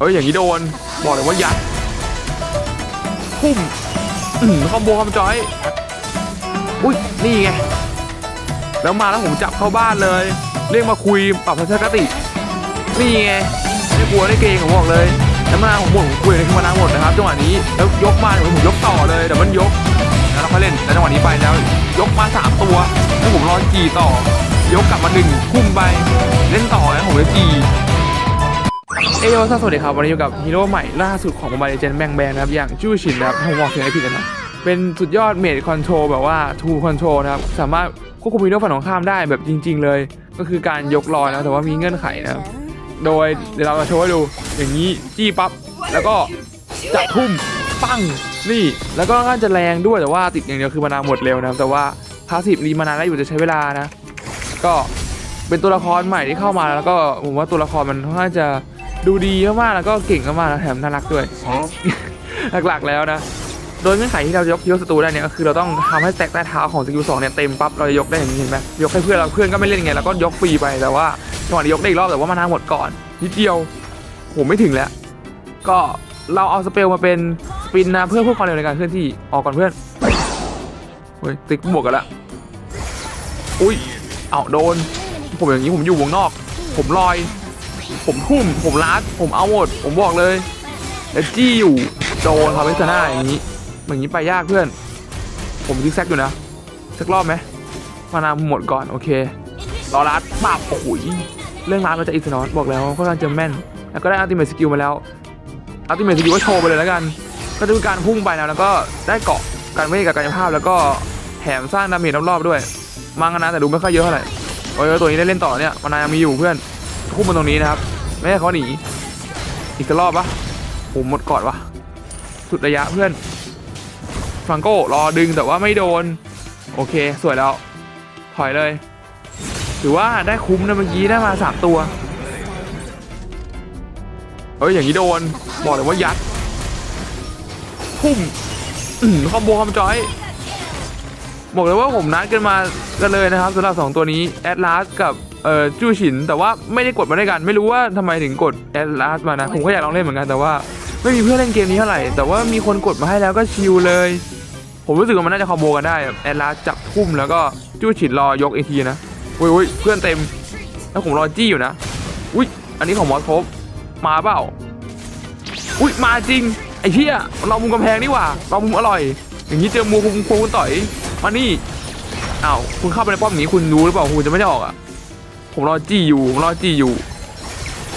เอ้ยอย่างนี้โดน บอกเลยว่ายัดพุ่มอืมคอมโบคอมจอย อุ้ยนี่ไง แล้วมาแล้วผมจับเข้าบ้านเลย เรียกมาคุยปรับทัศนคติ นี่ไงไม่กลัวไม่เกรงผมบอกเลยแล้วมาผมบ่นผมคุยเลยขึ้นมานาหมดนะครับจังหวะนี้แล้วยกมาเดี๋ยวผมยกต่อเลยเดี๋ยวมันยกแล้วเราค่อยเล่นแต่จังหวะนี้ไปแล้ว ยกมาสามตัวแล้วผมรอจีต่อ ยกกลับมาหนึ่งพุ่มไปเล่นต่อแล้วผมจะจี เอโยสวัสดีครับ วันนี้อยู่กับฮีโร่ใหม่ล่าสุดของโมบายเลเจนแบงแบงนะครับ อย่างจู้ชินนะครับผมบอกเสียงให้ผิดนะเป็นสุดยอดเมดคอนโทรลแบบว่าทูคอนโทรลนะครับ สามารถควบคุมฮีโร่ฝั่งตรงข้ามได้แบบจริง ๆ เลย ก็คือการยกลอยนะแต่ว่ามีเงื่อนไขนะครับโดยเดี๋ยวเราจะโชว์ให้ดูอย่างนี้จี้ปั๊บแล้วก็จับทุ่มปั้งนี่ แล้วก็น่าจะแรงด้วยแต่ว่าติดอย่างเดียวคือมานาหมดเร็วนะครับแต่ว่าพาสซีฟรีมานาได้อยู่จะใช้เวลานะ ก็เป็นตัวละครใหม่ที่เข้ามาแล้วก็ผมว่าตัวละครมันค่อนข้างจะ ดูดีมากๆแล้วก็เก่งมากๆนะแถมน่ารักด้วย หลักๆแล้วนะ โดยเงื่อนไขที่เราจะยกยกศัตรูได้เนี่ยก็คือเราต้องทำให้แตกใต้เท้าของสกิลสองเนี่ยเต็มปั๊บเราจะยกได้อย่างนี้เห็นไหมยกให้เพื่อนเราเพื่อนก็ไม่เล่นไงแล้วก็ยกฟรีไปแต่ว่าจังหวะนี้ยกได้อีกรอบแต่ว่ามานาหมดก่อนนิดเดียวผมไม่ถึงแล้ว ก็เราเอาสเปลมาเป็นสปินนะเพื่อเพิ่มความเร็วในการเคลื่อนที่ออกก่อนเพื่อนเฮ้ยติ๊กบวกกันละอุ้ยเอาโดน ผมอย่างนี้ผมอยู่วงนอก ผมลอย ผมทุ่ม ผมลัดผมเอาหมด ผมบอกเลยแล้วจี้อยู่โดนครับเวสนาอย่างนี้อย่างนี้ไปยากเพื่อน ผมซิกแซกอยู่นะสักรอบไหมมานาหมดก่อน โอเค รอรัดปับโอ้โหยเรื่องรัดเราจะอิสนอตบอกแล้วค่อนข้างจะแม่น แล้วก็ได้อัลติเมทสกิลมาแล้วอัลติเมทสกิลก็โชว์ไปเลยแล้วกัน ก็จะเป็นการพุ่งไปนะแล้วก็ได้เกาะการเวทกับกายภาพแล้วก็แถมสร้างดาเมจรอบๆด้วย มังนนะแต่ดูไม่ค่อยเยอะเท่าไหร่โอ้ยตัวนี้ได้เล่นต่อเนี่ย มานายังมีอยู่เพื่อน พุ่งมาตรงนี้นะครับ ไม่ให้เขาหนี อีกรอบปะผมหมดกอนวะสุดระยะเพื่อนฟรังโก้รอดึงแต่ว่าไม่โดน โอเค สวยแล้ว ถอยเลย ถือว่าได้คุ้มนะเมื่อกี้ได้มาสามตัวเอ้ย อย่างนี้โดน บอกเลยว่ายัด พุ่มอืมคอมโบคอมจอย บอกเลยว่าผมนัดกันมากันเลยนะครับสำหรับสองตัวนี้ แอดลาสกับ เอ่อจู้ฉิน แต่ว่าไม่ได้กดมาด้วยกัน ไม่รู้ว่าทำไมถึงกดแอดลาสมานะ ผมก็อยากลองเล่นเหมือนกันแต่ว่าไม่มีเพื่อนเล่นเกมนี้เท่าไหร่ แต่ว่ามีคนกดมาให้แล้วก็ชิลเลย ผมรู้สึกว่ามันน่าจะคอมโบกันได้แบบแอดลาสจับทุ่มแล้วก็จู้ฉินรอยกอีกทีนะอุ้ยอุ้ยเพื่อนเต็ม แล้วผมรอจี้อยู่นะอุ้ยอันนี้ของมอสพบมาเปล่าอุ้ยมาจริงไอ้เหี้ยเรามุมกำแพงนี่หว่าเรามุมอร่อย อย่างนี้เจอมูคุณคุณต่อยมานี่อ้าวคุณเข้าไปในป้อมอย่างนี้คุณรู้หรือเปล่าคุณจะไม่ได้ออกอะ ผมรอจี้อยู่ผมรอจี้อยู่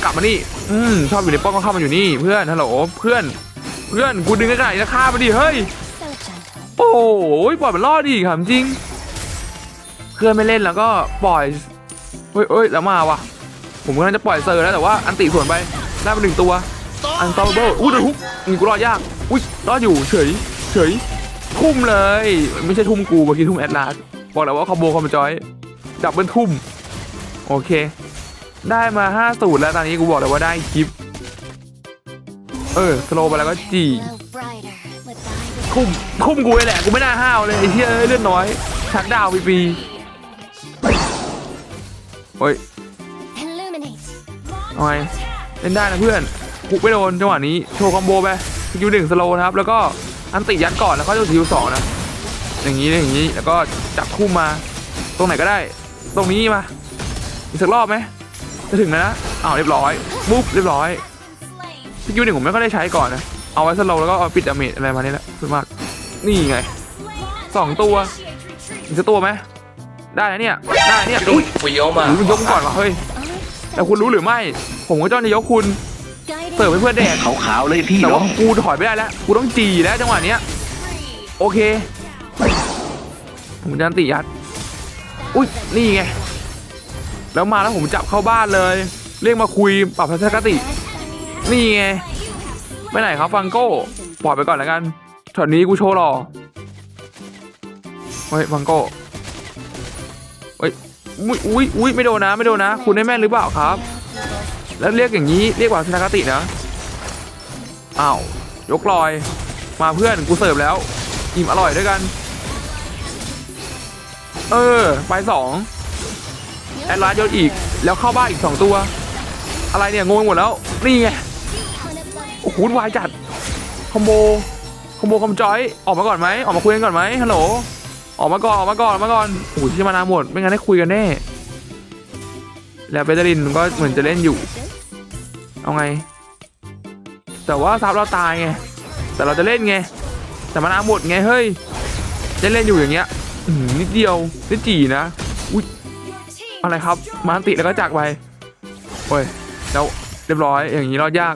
กลับมานี่ อืมชอบอยู่ในป้อมก็เข้ามาอยู่นี่ เพื่อนฮัลโหลเพื่อน เพื่อนกูดึงกันขนาดนี้จะฆ่าไปดิเฮ้ยโอ้ยปล่อยมันรอดดิครับจริง เพื่อนไม่เล่นแล้วก็ปล่อยเฮ้ยเฮ้ยแล้วมาว่ะ ผมกำลังจะปล่อยเซอร์แล้วแต่ว่าอันติส่วนไปได้มาหนึ่งตัวอันตอเบิลอุ้ยโดนทุกมีกูรอดยากอุ้ยรอดอยู่เฉยเฉยทุ่มเลย ไม่ใช่ทุ่มกูเมื่อกี้ทุ่มแอดลาสบอกแล้วว่าคอมโบคอมจอยดับเบิลทุ่ม โอเค ได้มา5้าสูตรแล้วตอนนี้กูบอกเลยว่าได้คลิป เออสโลไปแล้วก็จีคุ้มคุ้มกูเลยแหละกูไม่น่าห้าวเลยไอ้เหี้ยเลือดน้อยชักดาวน์ปีๆเฮ้ย illuminate. เอาไงเล่นได้นะเพื่อนคุกไม่โดนจังหวะนี้โชว์คอมโบไปสกิลหนึ่งสโลนะครับ แล้วก็อันติยัดก่อนแล้วก็สกิลสองนะอย่างนี้อย่างนี้แล้วก็จับคู่มา ตรงไหนก็ได้ ตรงนี้มา อีกสักรอบไหมจะถึงแล้วนะอ้าวเรียบร้อยปุ๊บเรียบร้อยสกิลหนึ่งผมไม่ค่อยได้ใช้ก่อนนะ เอาไว้สโลว์แล้วก็เอาปิดดาเมจอะไรมานี่แหละส่วนมาก นี่ไงสองตัวอีกสักตัวไหมได้นะเนี่ยได้เนี่ยอุ้ยเฟี้ยวมากหรือมันยกก่อนวะเฮ้ยแต่คุณรู้หรือไม่ ผมก็จ้องจะยกคุณ Guiding เสิร์ฟให้เพื่อนแดกขาวๆเลยพี่แต่เนาะว่ากูถอยไม่ได้แล้วกูต้องจีแล้วจังหวะเนี้ยโอเคผมจะอันติยัดอุ้ยนี่ไง แล้วมาแล้วผมจับเข้าบ้านเลย เรียกมาคุยปรับทัศนคติ นี่ไงไปไหนครับฟังโก้ปล่อยไปก่อนแล้วกันช็อตนี้กูโชว์หรอเฮ้ยฟังโก้เฮ้ยอุ้ยอุ้ยอุ้ยไม่โดนนะไม่โดนนะ คุณได้แม่นหรือเปล่าครับ แล้วเรียกอย่างนี้เรียกว่าทัศนคตินะอ้าวยกลอย มาเพื่อนกูเสิร์ฟแล้ว อิ่มอร่อยด้วยกัน เออ ไปสอง แอดลาสโยนอีก แล้วเข้าบ้านอีกสองตัว อะไรเนี่ยงงหมดแล้ว นี่ไงวุ่นวายจัด คอมโบ คอมโบคอมจอย ออกมาก่อนไหม ออกมาคุยกันก่อนไหมฮัลโหล ออกมาก่อน ออกมาก่อน ออกมาก่อนโอ้โหที่มานาหมด ไม่งั้นได้คุยกันแน่ แล้วเบตอรินก็เหมือนจะเล่นอยู่ เอาไง แต่ว่าซับเราตายไง แต่เราจะเล่นไง แต่มานาหมดไง เฮ้ย จะเล่นอยู่อย่างเงี้ยนิดเดียวนิดจีนะ อุ้ย อะไรครับมาติแล้วก็จากไปโอ้ยแล้วเรียบร้อยอย่างนี้รอดยาก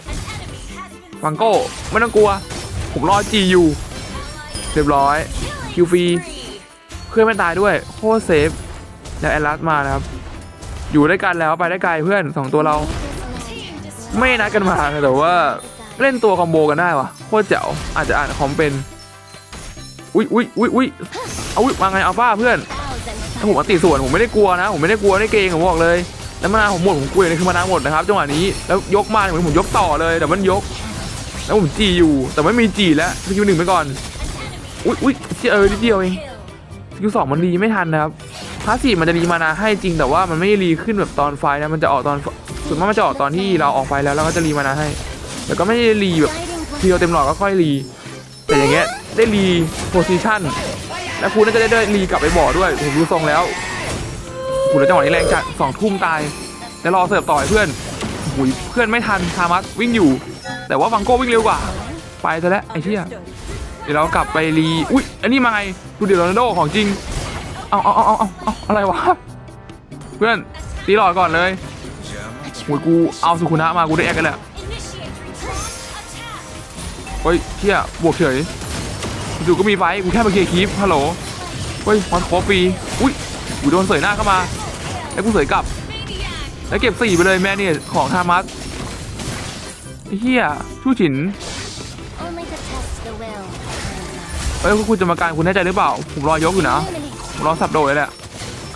ฟังโก้ไม่ต้องกลัว ผมรอจีอยู่เรียบร้อยคิวฟรีเพื่อนไม่ตายด้วยโคตรเซฟแล้วแอลลัสมานะครับ อยู่ด้วยกันแล้วไปได้ไกลเพื่อนสองตัวเรา ไม่นัดกันมาแต่ว่าเล่นตัวคอมโบกันได้วะโคตรเจ๋วอาจจะอ่านคอมเป็น อุ้ยอุ้ยอุ้ยอุ้ยเอาอุ้ยมาไงเอาป้าเพื่อน ถ้าผมติส่วนผมไม่ได้กลัวนะ ผมไม่ได้กลัวได้เกรงผมบอกเลย แล้วมานาผมหมดผมกลัวอย่างนี้คือมานาหมดนะครับจังหวะนี้แล้วยกมาเหมือนผมยกต่อเลยแต่มันยก แล้วผมจีอยู่แต่ไม่มีจีแล้วสกิลหนึ่งไปก่อนอุ้ยอุ้ยเออนิดเดียวเองสกิลสองมันรีไม่ทันนะครับพาสีมันจะรีมานาให้จริงแต่ว่ามันไม่รีขึ้นแบบตอนไฟนะมันจะออกตอนส่วนมากมันจะออกตอนที่เราออกไฟแล้วแล้วก็จะรีมานาให้แต่ก็ไม่ได้รีแบบทีเดียวเต็มหลอดก็ค่อยรีแต่อย่างเงี้ยได้รีโพซิชัน และคุณน่าจะได้ได้รีกลับไปบ่อด้วยผมดูทรงแล้วโอ้โหแล้วจังหวะนี้แรงจัดสองทุ่มตายแล้วรอเสิร์ฟต่อยเพื่อนโอ้โหเพื่อนไม่ทันทามัสวิ่งอยู่ แต่ว่าฟังโก้วิ่งเร็วกว่า ไปซะแล้วไอ้เชี่ยเดี๋ยวเรากลับไปรีอุ้ยอันนี้มาไงดูเดี๋ยวโรนัลโดของจริงเอาเอาเอาเอาเอาเอาอะไรวะเพื่อนตีหลอดก่อนเลยโอ้ยกูเอาสุขุนะมากูได้แอคกันแหละเฮ้ยเชี่ยบวกเฉย จู่ก็มีไฟท์กูแค่มาเคลียร์คลิปฮัลโหลเฮ้ยมันคอฟรีอุ้ยกูโดนเสยหน้าเข้ามาแล้วกูเสยกลับ แล้วเก็บสี่ไปเลยแม่เนี่ยของทามัสไอ้เฮียชู้ฉิน Only to test the will. เอ้ยคุณจะมาการคุณแน่ใจหรือเปล่า ผมรอยกอยู่นะ Illuminate. ผมรอสับโดยแหละ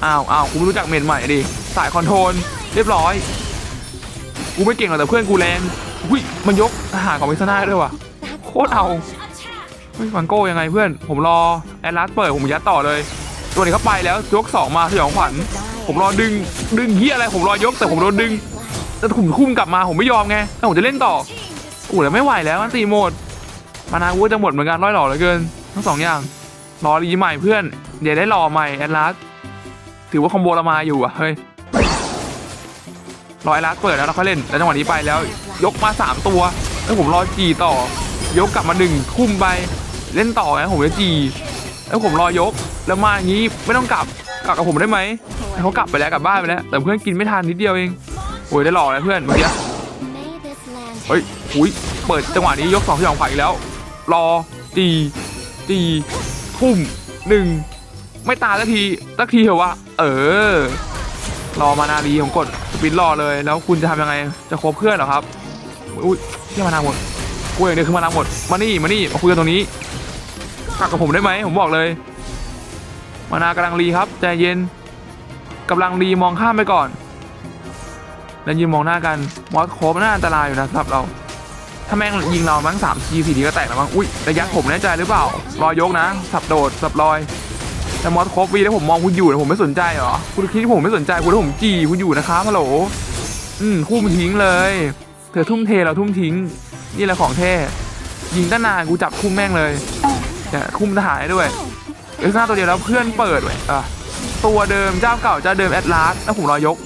อ้าวอ้าวกูไม่รู้จักเมนใหม่ดิสายคอนโทรลเรียบร้อยกูไม่เก่งหรอกแต่เพื่อนกูแรงอุ้ยมันยกทหารของมิซาน่าด้วยว่ะโคตรเอา เฮ้ยฟังโก้ยังไงเพื่อน ผมรอแอดลัสเปิดผมยัดต่อเลยตัวนี้เขาไปแล้วยกสองมาสยองขวัญผมรอดึงดึงเฮียอะไรผมรอยกแต่ผมโดนดึงแต่ผมคุ้มกลับมาผมไม่ยอมไงแล้วผมจะเล่นต่ออู้แล้วไม่ไหวแล้วมันตีหมด มานาวูจะหมดเหมือนกันร้อยหล่อเหลือเกิน ทั้งสองอย่างรอรีใหม่เพื่อนเดี๋ยวได้รอใหม่แอดลัสถือว่าคอมโบเรามาอยู่อะเฮ้ยรอแอดลัสเปิดแล้วเราค่อยเล่นแล้วจังหวะนี้ไปแล้ว ยกมาสามตัวแล้วผมรอจีต่อ ยกกลับมาหนึ่งคุ้มไปเล่นต่อไงผมจะจีแล้วผมรอยกแล้วมาอย่างนี้ไม่ต้องกลับกลับกับผมได้ไหมเขากลับไปแล้วกลับบ้านไปแล้วแต่เพื่อนกินไม่ทันนิดเดียวเองโอ้ยได้หล่อเลยเพื่อนเมื่อกี้เฮ้ยอุ้ยเปิดจังหวะนี้ยกสองที่สองขวาอีกแล้ว รอจีจีทุ่มหนึ่งไม่ตายสักทีสักทีเหรอวะเออ รอมานาดีผมกดสปินรอเลยแล้วคุณจะทำยังไงจะคบเพื่อนเหรอครับอุ้ยที่มานาหมด กูอย่างเดียวคือมานาหมด มานี่มานี่มาคุยกันตรงนี้กลับกับผมได้ไหมผมบอกเลย มานากำลังรีครับใจเย็นกำลังรีมองข้ามไปก่อน แล้วยืนมองหน้ากันมอสโคบน่าอันตรายอยู่นะสำหรับเรา ถ้าแม่งยิงเรามั้งสามทีสี่ทีก็แตกแล้วมั้งอุ้ยระยะผมแน่ใจหรือเปล่ารอยกนะ สับโดดสับลอยแต่มอสโคบวีแล้วผมมองคุณอยู่นะผมไม่สนใจเหรอคุณคิดว่ผมไม่สนใจคุณถ้าผมจีคุณอยู่นะครับฮัลโหลอืมทุ่มทิ้งเลย เธอทุ่มเทเราทุ่มทิ้ง นี่แหละของแท้ยิงตั้งนานกูจับทุ่มแม่งเลยเนี่ยทุ่มทหารให้ด้วยเอสนาตัวเดียวแล้วเพื่อนเปิดไว้อะตัวเดิมเจ้าเก่าเจ้าเดิมแอดลาสแล้วผมรอยก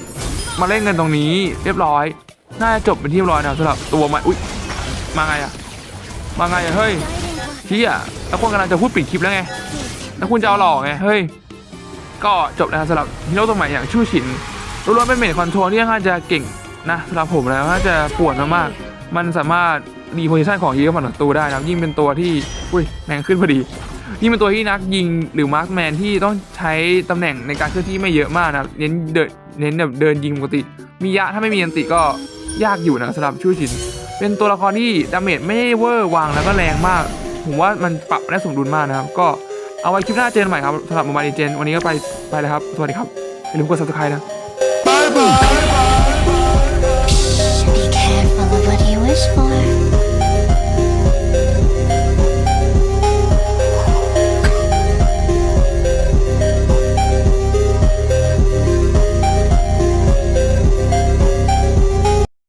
มาเล่นเงินตรงนี้เรียบร้อย น่าจะจบเป็นที่เรียบร้อยนะสำหรับตัวใหมันอุ้ยมาไงอะมาไงอะเฮ้ย guiding blood. เฮียแล้วคนกำลังจะพูดปิดคลิปแล้วไงแล้วคุณจะเอาหลอกไงเฮ้ยก็จบนะครับสำหรับฮีโร่ตัวใหม่อย่างชู่ฉินล้วนๆเป็นเมทคอนโทรลที่ค่อนข้างจะเก่งนะสำหรับผมแล้วน่าจะปวดมากๆมันสามารถ ดีโพซิชันของยีโร่ฝั่งศัตัวได้นะยิ่งเป็นตัวที่อุ้ยแรงขึ้นพอดียิ่งเป็นตัวที่นักยิงหรือมาร์คแมนที่ต้องใช้ตำแหน่งในการเคลื่อนที่ไม่เยอะมากนะเน้นเดินเน้นแบบเดินยิงปกติ มียะถ้าไม่มีอันติก็ยากอยู่นะสำหรับชูชิน เป็นตัวละครที่ดาเมจไม่เวอร์วางแล้วก็แรงมาก ผมว่ามันปรับได้สมดุลมากนะครับ ก็เอาไว้คลิปหน้าเจอกันใหม่ครับสำหรับโมบายเจนวันนี้ก็ไปไปแล้วครับ สวัสดีครับอย่าลืมกด subscribe นะ Bye bye. bye, bye.